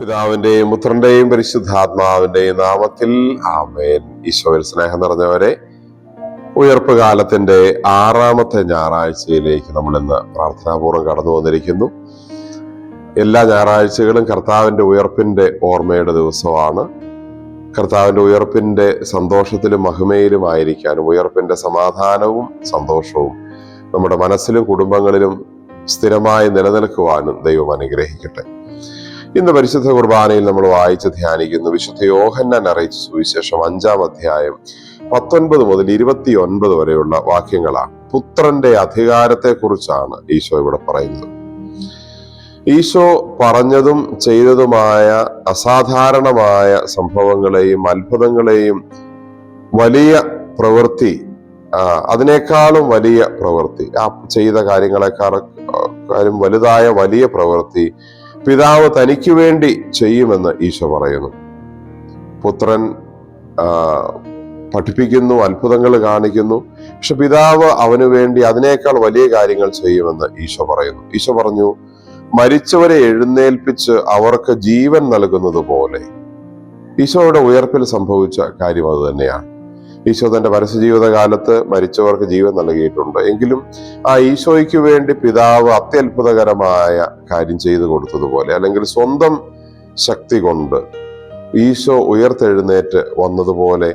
പിതാവിന്റെയും പുത്രന്റെയും പരിശുദ്ധാത്മാവിന്റെയും നാമത്തിൽ ആമേൻ. ഈശോയിൽ സ്നേഹം നിറഞ്ഞവരെ ഉയർപ്പ് കാലത്തിന്റെ ആറാമത്തെ ഞായറാഴ്ചയിലേക്ക് നമ്മൾ ഇന്ന് പ്രാർത്ഥനാപൂർവം കടന്നു വന്നിരിക്കുന്നു. എല്ലാ ഞായറാഴ്ചകളും കർത്താവിന്റെ ഉയർപ്പിന്റെ ഓർമ്മയുടെ ദിവസമാണ്. കർത്താവിന്റെ ഉയർപ്പിന്റെ സന്തോഷത്തിലും മഹിമയിലും ആയിരിക്കാനും ഉയർപ്പിന്റെ സമാധാനവും സന്തോഷവും നമ്മുടെ മനസ്സിലും കുടുംബങ്ങളിലും സ്ഥിരമായി നിലനിൽക്കുവാനും ദൈവം അനുഗ്രഹിക്കട്ടെ. ഇന്ന് പരിശുദ്ധ കുർബാനയിൽ നമ്മൾ വായിച്ച് ധ്യാനിക്കുന്നു. വിശുദ്ധ യോഹന്നാൻ അറിയിച്ച സുവിശേഷം അഞ്ചാം അധ്യായം പത്തൊൻപത് മുതൽ ഇരുപത്തി ഒൻപത് വരെയുള്ള വാക്യങ്ങളാണ്. പുത്രന്റെ അധികാരത്തെ കുറിച്ചാണ് ഈശോ ഇവിടെ പറയുന്നത്. ഈശോ പറഞ്ഞതും ചെയ്തതുമായ അസാധാരണമായ സംഭവങ്ങളെയും അത്ഭുതങ്ങളെയും വലിയ പ്രവൃത്തി അതിനേക്കാളും വലിയ പ്രവൃത്തി ആ ചെയ്ത കാര്യങ്ങളെക്കാളും വലുതായ വലിയ പ്രവൃത്തി പിതാവ് തനിക്ക് വേണ്ടി ചെയ്യുമെന്ന് ഈശോ പറയുന്നു. പുത്രൻ പഠിപ്പിക്കുന്നു അത്ഭുതങ്ങൾ കാണിക്കുന്നു. പക്ഷെ പിതാവ് അവന് വേണ്ടി അതിനേക്കാൾ വലിയ കാര്യങ്ങൾ ചെയ്യുമെന്ന് ഈശോ പറയുന്നു. ഈശോ പറഞ്ഞു മരിച്ചവരെ എഴുന്നേൽപ്പിച്ച് അവർക്ക് ജീവൻ നൽകുന്നത് പോലെ ഈശോയുടെ ഉയർപ്പിൽ സംഭവിച്ച കാര്യം അത് തന്നെയാണ്. ഈശോ തന്റെ പരസ്യജീവിത കാലത്ത് മരിച്ചവർക്ക് ജീവൻ നൽകിയിട്ടുണ്ട്. എങ്കിലും ആ ഈശോയ്ക്ക് വേണ്ടി പിതാവ് അത്യത്ഭുതകരമായ കാര്യം ചെയ്തു കൊടുത്തതുപോലെ അല്ലെങ്കിൽ സ്വന്തം ശക്തി കൊണ്ട് ഈശോ ഉയർത്തെഴുന്നേറ്റ് വന്നതുപോലെ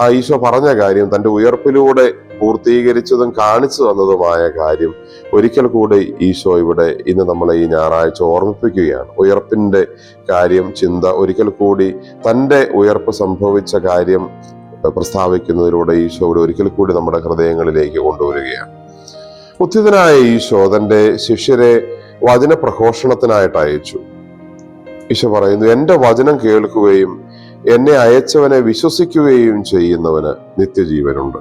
ആ ഈശോ പറഞ്ഞ കാര്യം തന്റെ ഉയർപ്പിലൂടെ പൂർത്തീകരിച്ചതും കാണിച്ചു തന്നതുമായ കാര്യം ഒരിക്കൽ കൂടി ഈശോ ഇവിടെ ഇന്ന് നമ്മളെ ഈ ഞായറാഴ്ച ഓർമ്മിപ്പിക്കുകയാണ്. ഉയർപ്പിന്റെ കാര്യം ചിന്ത ഒരിക്കൽ കൂടി തന്റെ ഉയർപ്പ് സംഭവിച്ച കാര്യം പ്രസ്താവിക്കുന്നതിലൂടെ ഈശോ ഇവിടെ ഒരിക്കൽ കൂടി നമ്മുടെ ഹൃദയങ്ങളിലേക്ക് കൊണ്ടുവരികയാണ്. ഉത്തിതനായ ഈശോ തന്റെ ശിഷ്യരെ വചന പ്രഘോഷണത്തിനായിട്ട് അയച്ചു. ഈശോ പറയുന്നു എന്റെ വചനം കേൾക്കുകയും എന്നെ അയച്ചവനെ വിശ്വസിക്കുകയും ചെയ്യുന്നവന് നിത്യജീവനുണ്ട്.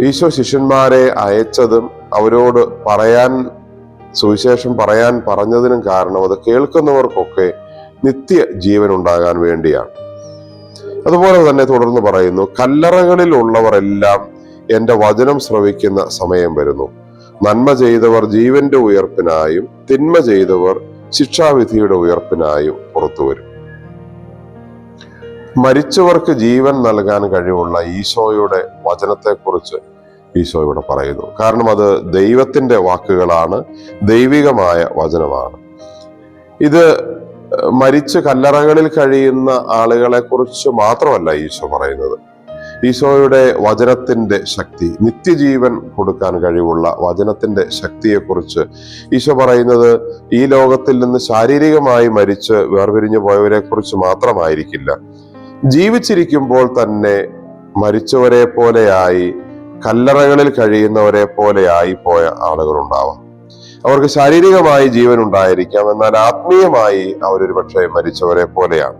ഈശോ ശിഷ്യന്മാരെ അയച്ചതും അവരോട് പറയാൻ സുവിശേഷം പറയാൻ പറഞ്ഞതിനും കാരണം അത് കേൾക്കുന്നവർക്കൊക്കെ നിത്യ ജീവൻ ഉണ്ടാകാൻ വേണ്ടിയാണ്. അതുപോലെ തന്നെ തുടർന്ന് പറയുന്നു കല്ലറകളിൽ ഉള്ളവരെല്ലാം എന്റെ വചനം ശ്രവിക്കുന്ന സമയം വരുന്നു. നന്മ ചെയ്തവർ ജീവന്റെ ഉയർപ്പിനായും തിന്മ ചെയ്തവർ ശിക്ഷാവിധിയുടെ ഉയർപ്പിനായും പുറത്തു വരും. മരിച്ചവർക്ക് ജീവൻ നൽകാൻ കഴിവുള്ള ഈശോയുടെ വചനത്തെക്കുറിച്ച് ഇവിടെ പറയുന്നു. കാരണം അത് ദൈവത്തിന്റെ വാക്കുകളാണ് ദൈവികമായ വചനമാണ്. ഇത് മരിച്ച് കല്ലറകളിൽ കഴിയുന്ന ആളുകളെ കുറിച്ച് മാത്രമല്ല ഈശോ പറയുന്നത്. ഈശോയുടെ വചനത്തിന്റെ ശക്തി നിത്യജീവൻ കൊടുക്കാൻ കഴിവുള്ള വചനത്തിന്റെ ശക്തിയെക്കുറിച്ച് ഈശോ പറയുന്നത് ഈ ലോകത്തിൽ നിന്ന് ശാരീരികമായി മരിച്ച് വേർപിരിഞ്ഞു പോയവരെ കുറിച്ച് മാത്രമായിരിക്കില്ല. ജീവിച്ചിരിക്കുമ്പോൾ തന്നെ മരിച്ചവരെ പോലെയായി കല്ലറകളിൽ കഴിയുന്നവരെ പോലെയായി പോയ ആളുകളുണ്ടാവാം. അവർക്ക് ശാരീരികമായി ജീവൻ ഉണ്ടായിരിക്കാം എന്നാൽ ആത്മീയമായി അവരൊരു പക്ഷേ മരിച്ചവരെ പോലെയാണ്.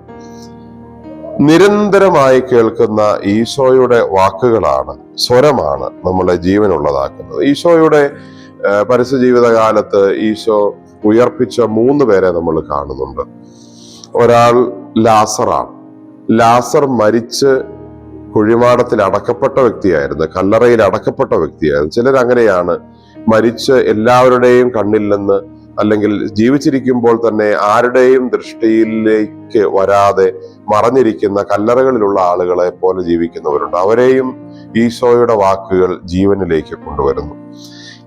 നിരന്തരമായി കേൾക്കുന്ന ഈശോയുടെ വാക്കുകളാണ് സ്വരമാണ് നമ്മളെ ജീവനുള്ളതാക്കുന്നത്. ഈശോയുടെ പരസ്യ ജീവിതകാലത്ത് ഈശോ ഉയർപ്പിച്ച മൂന്ന് പേരെ നമ്മൾ കാണുന്നുണ്ട്. ഒരാൾ ലാസറാണ്. ലാസർ മരിച്ച് കുഴിമാടത്തിൽ അടക്കപ്പെട്ട വ്യക്തിയായിരുന്നു കല്ലറയിൽ അടക്കപ്പെട്ട വ്യക്തിയായിരുന്നു. ചിലർ അങ്ങനെയാണ് മരിച്ച് എല്ലാവരുടെയും കണ്ണിൽ നിന്ന് അല്ലെങ്കിൽ ജീവിച്ചിരിക്കുമ്പോൾ തന്നെ ആരുടെയും ദൃഷ്ടിയിലേക്ക് വരാതെ മറഞ്ഞിരിക്കുന്ന കല്ലറകളിലുള്ള ആളുകളെ പോലെ ജീവിക്കുന്നവരുണ്ട്. അവരെയും ഈശോയുടെ വാക്കുകൾ ജീവനിലേക്ക് കൊണ്ടുവരുന്നു.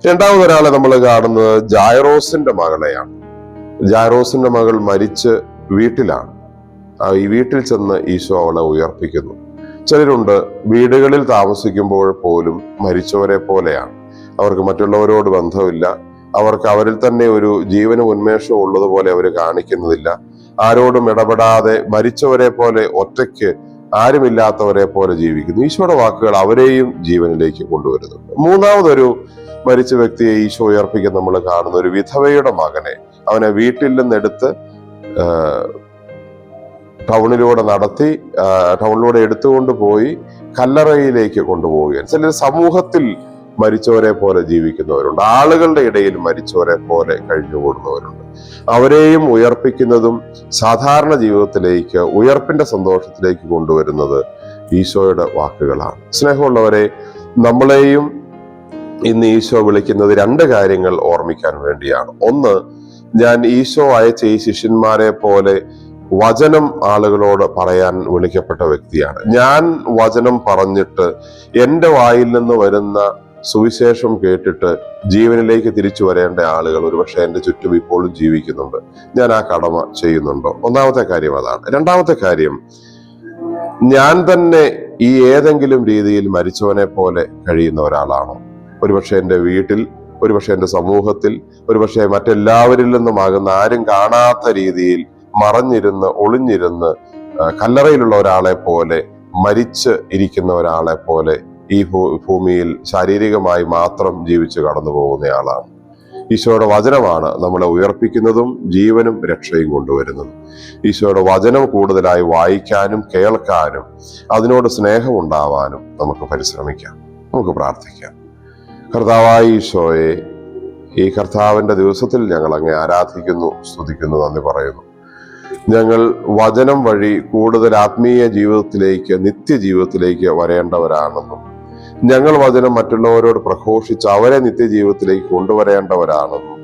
രണ്ടാമതൊരാളെ നമ്മൾ കാണുന്നത് ജായറോസിന്റെ മകളെയാണ്. ജായറോസിന്റെ മകൾ മരിച്ച് വീട്ടിലാണ്. ഈ വീട്ടിൽ ചെന്ന് ഈശോ അവളെ ഉയർപ്പിക്കുന്നു. ചിലരുണ്ട് വീടുകളിൽ താമസിക്കുമ്പോൾ പോലും മരിച്ചവരെ പോലെയാണ്. അവർക്ക് മറ്റുള്ളവരോട് ബന്ധമില്ല. അവർക്ക് അവരിൽ തന്നെ ഒരു ജീവന ഉന്മേഷം ഉള്ളതുപോലെ അവർ കാണിക്കുന്നതില്ല. ആരോടും ഇടപെടാതെ മരിച്ചവരെ പോലെ ഒറ്റയ്ക്ക് ആരുമില്ലാത്തവരെ പോലെ ജീവിക്കുന്നു. ഈശോയുടെ വാക്കുകൾ അവരെയും ജീവനിലേക്ക് കൊണ്ടുവരുന്നു മൂന്നാമതൊരു മരിച്ച വ്യക്തിയെ ഈശോ ഉയർപ്പിക്കാൻ നമ്മൾ കാണുന്ന ഒരു വിധവയുടെ മകനെ അവനെ വീട്ടിൽ നിന്നെടുത്ത് ടൗണിലൂടെ നടത്തി ടൗണിലൂടെ എടുത്തുകൊണ്ട് പോയി കല്ലറയിലേക്ക് കൊണ്ടുപോവുകയാണ്. ചില സമൂഹത്തിൽ മരിച്ചവരെ പോലെ ജീവിക്കുന്നവരുണ്ട്. ആളുകളുടെ ഇടയിൽ മരിച്ചവരെ പോലെ കഴിഞ്ഞുകൂടുന്നവരുണ്ട്. അവരെയും ഉയർപ്പിക്കുന്നതും സാധാരണ ജീവിതത്തിലേക്ക് ഉയർപ്പിന്റെ സന്തോഷത്തിലേക്ക് കൊണ്ടുവരുന്നത് ഈശോയുടെ വാക്കുകളാണ്. സ്നേഹമുള്ളവരെ നമ്മളെയും ഇന്ന് ഈശോ വിളിക്കുന്നത് രണ്ട് കാര്യങ്ങൾ ഓർമ്മിക്കാൻ വേണ്ടിയാണ്. ഒന്ന് ഞാൻ ഈശോ അയച്ച ഈ ശിഷ്യന്മാരെ പോലെ വചനം ആളുകളോട് പറയാൻ വിളിക്കപ്പെട്ട വ്യക്തിയാണ്. ഞാൻ വചനം പറഞ്ഞിട്ട് എന്റെ വായിൽ നിന്ന് വരുന്ന സുവിശേഷം കേട്ടിട്ട് ജീവനിലേക്ക് തിരിച്ചു വരേണ്ട ആളുകൾ ഒരുപക്ഷെ എന്റെ ചുറ്റും ഇപ്പോഴും ജീവിക്കുന്നുണ്ട്. ഞാൻ ആ കടമ ചെയ്യുന്നുണ്ടോ? ഒന്നാമത്തെ കാര്യം അതാണ്. രണ്ടാമത്തെ കാര്യം ഞാൻ തന്നെ ഈ ഏതെങ്കിലും രീതിയിൽ മരിച്ചവനെ പോലെ കഴിയുന്ന ഒരാളാണോ? ഒരുപക്ഷെ എന്റെ വീട്ടിൽ ഒരുപക്ഷെ എന്റെ സമൂഹത്തിൽ ഒരുപക്ഷെ മറ്റെല്ലാവരിൽ നിന്നുമാകുന്ന ആരും കാണാത്ത രീതിയിൽ മറഞ്ഞിരുന്ന് ഒളിഞ്ഞിരുന്ന് കല്ലറയിലുള്ള ഒരാളെ പോലെ മരിച്ച് ഇരിക്കുന്ന ഒരാളെ പോലെ ഈ ഭൂമിയിൽ ശാരീരികമായി മാത്രം ജീവിച്ച് കടന്നു പോകുന്നയാളാണ്. ഈശോയുടെ വചനമാണ് നമ്മളെ ഉയർപ്പിക്കുന്നതും ജീവനും രക്ഷയും കൊണ്ടുവരുന്നതും. ഈശോയുടെ വചനം കൂടുതലായി വായിക്കാനും കേൾക്കാനും അതിനോട് സ്നേഹം ഉണ്ടാവാനും നമുക്ക് പരിശ്രമിക്കാം. നമുക്ക് പ്രാർത്ഥിക്കാം. കർത്താവായ ഈശോയെ ഈ കർത്താവിന്റെ ദിവസത്തിൽ ഞങ്ങൾ അങ്ങേ ആരാധിക്കുന്നു സ്തുതിക്കുന്നു നന്ദി പറയുന്നു. ഞങ്ങൾ വചനം വഴി കൂടുതൽ ആത്മീയ ജീവിതത്തിലേക്ക് നിത്യജീവിതത്തിലേക്ക് വരേണ്ടവരാണെന്നും ഞങ്ങൾ വചനം മറ്റുള്ളവരോട് പ്രഘോഷിച്ച് അവരെ നിത്യജീവിതത്തിലേക്ക് കൊണ്ടുവരേണ്ടവരാണെന്നും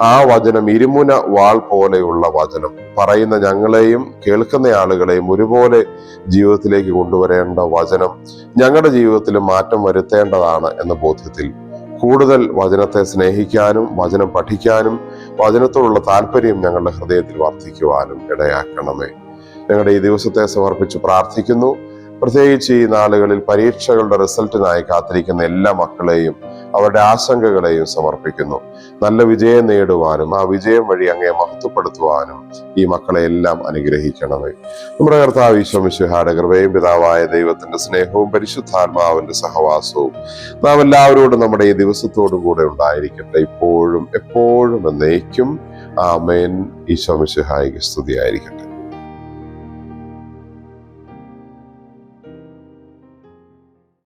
ആ വചനം ഇരുമുന വാൾ പോലെയുള്ള വചനം പറയുന്ന ഞങ്ങളെയും കേൾക്കുന്ന ആളുകളെയും ഒരുപോലെ ജീവിതത്തിലേക്ക് കൊണ്ടുവരേണ്ട വചനം ഞങ്ങളുടെ ജീവിതത്തിൽ മാറ്റം വരുത്തേണ്ടതാണ് എന്ന ബോധ്യത്തിൽ കൂടുതൽ വചനത്തെ സ്നേഹിക്കാനും വചനം പഠിക്കാനും വചനത്തോടുള്ള താല്പര്യം ഞങ്ങളുടെ ഹൃദയത്തിൽ വർദ്ധിക്കുവാനും ഇടയാക്കണമേ. ഞങ്ങളുടെ ഈ ദിവസത്തെ സമർപ്പിച്ച് പ്രാർത്ഥിക്കുന്നു. പ്രത്യേകിച്ച് ഈ നാളുകളിൽ പരീക്ഷകളുടെ റിസൾട്ടിനായി കാത്തിരിക്കുന്ന എല്ലാ മക്കളെയും അവരുടെ ആശങ്കകളെയും സമർപ്പിക്കുന്നു. നല്ല വിജയം നേടുവാനും ആ വിജയം വഴി അങ്ങേ മഹത്വപ്പെടുത്തുവാനും ഈ മക്കളെ എല്ലാം അനുഗ്രഹിക്കണമേ. നമ്മുടെ കർത്താവ് ഈശ്വമിശുഹാടെ കൃപയും പിതാവായ ദൈവത്തിന്റെ സ്നേഹവും പരിശുദ്ധാത്മാവിന്റെ സഹവാസവും നാം എല്ലാവരോടും നമ്മുടെ ഈ ദിവസത്തോടും കൂടെ ഉണ്ടായിരിക്കട്ടെ. ഇപ്പോഴും എപ്പോഴും എന്നേക്കും. ആമേൻ. ഈശോമിശുഹായിക്ക് സ്തുതിയായിരിക്കട്ടെ.